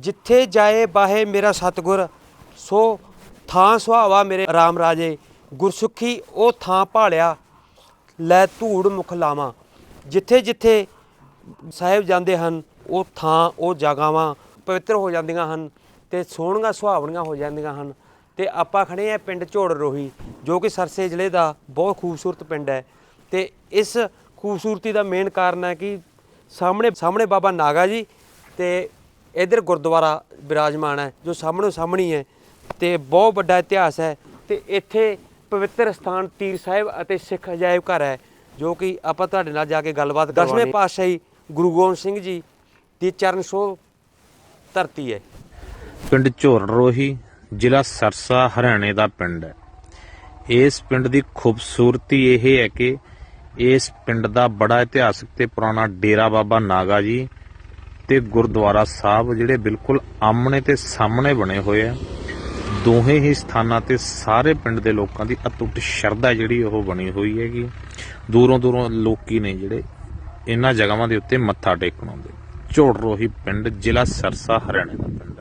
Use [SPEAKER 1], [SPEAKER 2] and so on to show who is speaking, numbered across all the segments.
[SPEAKER 1] ਜਿੱਥੇ ਜਾਏ ਬਾਹੇ ਮੇਰਾ ਸਤਗੁਰ, ਸੋ ਥਾਂ ਸੁਹਾਵਾ ਮੇਰੇ ਰਾਮ ਰਾਜੇ। ਗੁਰਸੁਖੀ ਉਹ ਥਾਂ ਭਾਲਿਆ, ਲੈ ਧੂੜ ਮੁਖ ਲਾਵਾਂ। ਜਿੱਥੇ ਜਿੱਥੇ ਸਾਹਿਬ ਜਾਂਦੇ ਹਨ, ਉਹ ਥਾਂ, ਉਹ ਜਗ੍ਹਾਵਾਂ ਪਵਿੱਤਰ ਹੋ ਜਾਂਦੀਆਂ ਹਨ ਤੇ ਸੋਹਣੀਆਂ ਸੁਹਾਵਣੀਆਂ ਹੋ ਜਾਂਦੀਆਂ ਹਨ। ਤੇ ਆਪਾਂ ਖੜੇ ਆ ਪਿੰਡ ਝੋੜ ਰੋਹੀ, ਜੋ ਕਿ ਸਰਸੇ ਜ਼ਿਲ੍ਹੇ ਦਾ ਬਹੁਤ ਖੂਬਸੂਰਤ ਪਿੰਡ ਹੈ। ਤੇ ਇਸ ਖੂਬਸੂਰਤੀ ਦਾ ਮੇਨ ਕਾਰਨ ਹੈ ਕਿ ਸਾਹਮਣੇ ਸਾਹਮਣੇ ਬਾਬਾ ਨਾਗਾ ਜੀ ਤੇ ਇਧਰ ਗੁਰਦੁਆਰਾ ਵਿਰਾਜਮਾਨ ਹੈ ਜੋ ਸਾਹਮਣੇ ਸਾਹਮਣੇ ਹੀ ਹੈ ਤੇ ਬਹੁਤ ਵੱਡਾ ਇਤਿਹਾਸ ਹੈ ਤੇ ਇੱਥੇ ਪਵਿੱਤਰ ਸਥਾਨ ਤੀਰ ਸਾਹਿਬ ਅਤੇ ਸਿੱਖ ਅਜਾਇਬ ਘਰ ਹੈ ਜੋ ਕਿ ਆਪਾਂ ਤੁਹਾਡੇ ਨਾਲ ਜਾ ਕੇ ਗੱਲਬਾਤ ਦਸਵੇਂ ਪਾਤਸ਼ਾਹੀ ਗੁਰੂ ਗੋਬਿੰਦ ਸਿੰਘ ਜੀ ਦੀ ਚਰਨ ਛੋਹ ਧਰਤੀ ਹੈ।
[SPEAKER 2] ਪਿੰਡ ਝੋਰ ਰੋਹੀ ਜ਼ਿਲ੍ਹਾ ਸਰਸਾ ਹਰਿਆਣੇ ਦਾ ਪਿੰਡ ਹੈ। ਇਸ ਪਿੰਡ ਦੀ ਖੂਬਸੂਰਤੀ ਇਹ ਹੈ ਕਿ ਇਸ ਪਿੰਡ ਦਾ ਬੜਾ ਇਤਿਹਾਸਕ ਤੇ ਪੁਰਾਣਾ ਡੇਰਾ ਬਾਬਾ ਨਾਗਾ ਜੀ ਤੇ ਗੁਰਦੁਆਰਾ ਸਾਹਿਬ ਜਿਹੜੇ ਬਿਲਕੁਲ ਆਮਣੇ ਤੇ ਸਾਹਮਣੇ ਬਣੇ ਹੋਏ ਆ, ਦੋਹੇ ਹੀ ਸਥਾਨਾਂ ਤੇ ਸਾਰੇ ਪਿੰਡ ਦੇ ਲੋਕਾਂ ਦੀ ਅਤੁੱਟ ਸ਼ਰਧਾ ਜਿਹੜੀ ਉਹ ਬਣੀ ਹੋਈ ਹੈਗੀ ਦੂਰੋਂ ਦੂਰੋਂ ਲੋਕੀ ਨੇ ਜਿਹੜੇ ਇਹਨਾਂ ਜਗ੍ਹਾਵਾਂ ਦੇ ਉੱਤੇ ਮੱਥਾ ਟੇਕਣ ਆਉਂਦੇ। ਝੋੜ ਰੋਹੀ ਪਿੰਡ, ਜ਼ਿਲ੍ਹਾ ਸਰਸਾ, ਹਰਿਆਣੇ ਦਾ ਪਿੰਡ।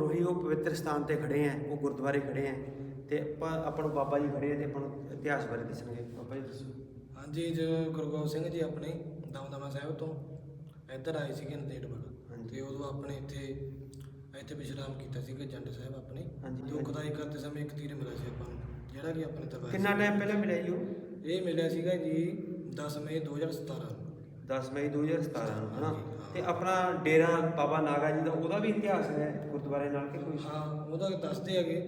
[SPEAKER 1] ਰੋਹੀ ਉਹ ਪਵਿੱਤਰ ਸਥਾਨ ਤੇ ਖੜੇ ਆਂ ਉਹ ਗੁਰਦੁਆਰੇ ਖੜੇ ਆਂ ਤੇ ਆਪਾਂ ਆਪਾਂ ਨੂੰ ਬਾਬਾ ਜੀ ਖੜੇ ਆ ਤੇ ਆਪਾਂ ਨੂੰ ਇਤਿਹਾਸ ਬਾਰੇ ਦੱਸਣਗੇ। ਬਾਬਾ ਜੀ ਦੱਸੋ।
[SPEAKER 3] ਹਾਂਜੀ ਜੋ ਗੁਰੂ ਗੋਬਿੰਦ ਸਿੰਘ ਜੀ ਆਪਣੇ ਦਮਦਮਾ ਸਾਹਿਬ ਤੋਂ ਇੱਧਰ ਆਏ ਸੀਗੇ
[SPEAKER 1] ਹਾਂਜੀ।
[SPEAKER 3] ਤੇ ਉਦੋਂ ਆਪਣੇ ਇੱਥੇ ਇੱਥੇ ਵਿਸ਼ਰਾਮ ਕੀਤਾ ਸੀਗਾ ਜੰਡ ਸਾਹਿਬ ਆਪਣੇ। ਤੇ ਉਹ। ਖੁਦਾਈ ਕਰਦੇ ਸਮੇਂ ਇੱਕ ਤੀਰ ਮਿਲਿਆ ਸੀ ਆਪਾਂ ਨੂੰ ਜਿਹੜਾ ਕਿ ਆਪਣੇ ਦਰਬਾਰ
[SPEAKER 1] ਕਿੰਨਾ ਟਾਈਮ ਪਹਿਲਾਂ ਮਿਲਿਆ ਜੀ ਉਹ?
[SPEAKER 3] ਇਹ ਮਿਲਿਆ ਸੀਗਾ ਜੀ 10 ਮਈ 2017 ਨੂੰ।
[SPEAKER 1] 10 ਮਈ 2017 ਨੂੰ ਹਨਾ। ਤੇ ਆਪਣਾ ਡੇਰਾ ਬਾਬਾ ਨਾਗਾ ਜੀ ਦਾ ਉਹਦਾ ਵੀ ਇਤਿਹਾਸ ਹੈ ਗੁਰਦੁਆਰੇ ਨਾਲ ਕਿ ਕੋਈ?
[SPEAKER 3] ਹਾਂ ਉਹਦਾ ਦੱਸਦੇ ਹੈਗੇ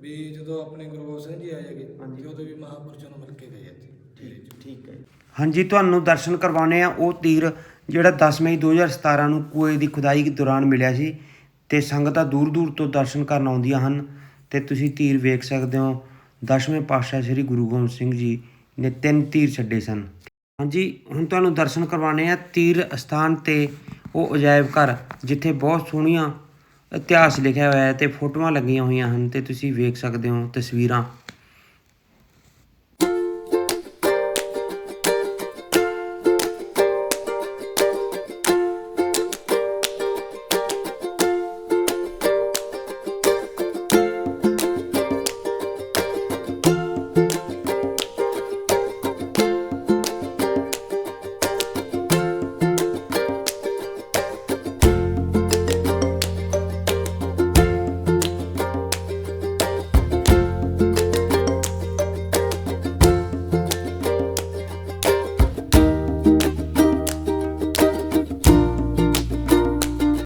[SPEAKER 3] ਵੀ ਜਦੋਂ ਆਪਣੇ ਗੁਰੂ ਗੋਬਿੰਦ ਸਿੰਘ ਜੀ ਆਏ ਹੈਗੇ
[SPEAKER 1] ਹਾਂਜੀ।
[SPEAKER 3] ਤੇ ਉਦੋਂ ਵੀ ਮਹਾਂਪੁਰਸ਼ਾਂ ਨੂੰ ਮਿਲ ਕੇ ਗਏ ਇੱਥੇ 'ਚ।
[SPEAKER 1] ਠੀਕ ਹੈ। ਹਾਂਜੀ ਤੁਹਾਨੂੰ ਦਰਸ਼ਨ ਕਰਵਾਉਣੇ ਆ। ਉਹ ਤੀਰ ਜਿਹੜਾ 10 ਮਈ 2017 ਨੂੰ ਕੂਏ ਦੀ ਖੁਦਾਈ ਦੇ ਦੌਰਾਨ ਮਿਲਿਆ ਸੀ ਤੇ ਸੰਗਤਾਂ ਦੂਰ ਦੂਰ ਤੋਂ ਦਰਸ਼ਨ ਕਰਨ ਆਉਂਦੀਆਂ ਹਨ ਤੇ ਤੁਸੀਂ ਤੀਰ ਵੇਖ ਸਕਦੇ ਹੋ। ਦਸਵੇਂ ਪਾਤਸ਼ਾਹ ਸ੍ਰੀ ਗੁਰੂ ਗੋਬਿੰਦ ਸਿੰਘ ਜੀ ਨੇ ਤਿੰਨ ਤੀਰ ਛੱਡੇ ਸਨ। ਹਾਂਜੀ, ਹੁਣ ਤੁਹਾਨੂੰ ਦਰਸ਼ਨ ਕਰਵਾਉਣੇ ਆ ਤੀਰ ਅਸਥਾਨ ਤੇ, ਉਹ ਅਜਾਇਬ ਘਰ, ਜਿੱਥੇ ਬਹੁਤ ਸੋਹਣੀਆਂ ਇਤਿਹਾਸ ਲਿਖਿਆ ਹੋਇਆ ਹੈ ਤੇ ਫੋਟੋਆਂ ਲੱਗੀਆਂ ਹੋਈਆਂ ਹਨ ਤੇ ਤੁਸੀਂ ਵੇਖ ਸਕਦੇ ਹੋ ਤਸਵੀਰਾਂ।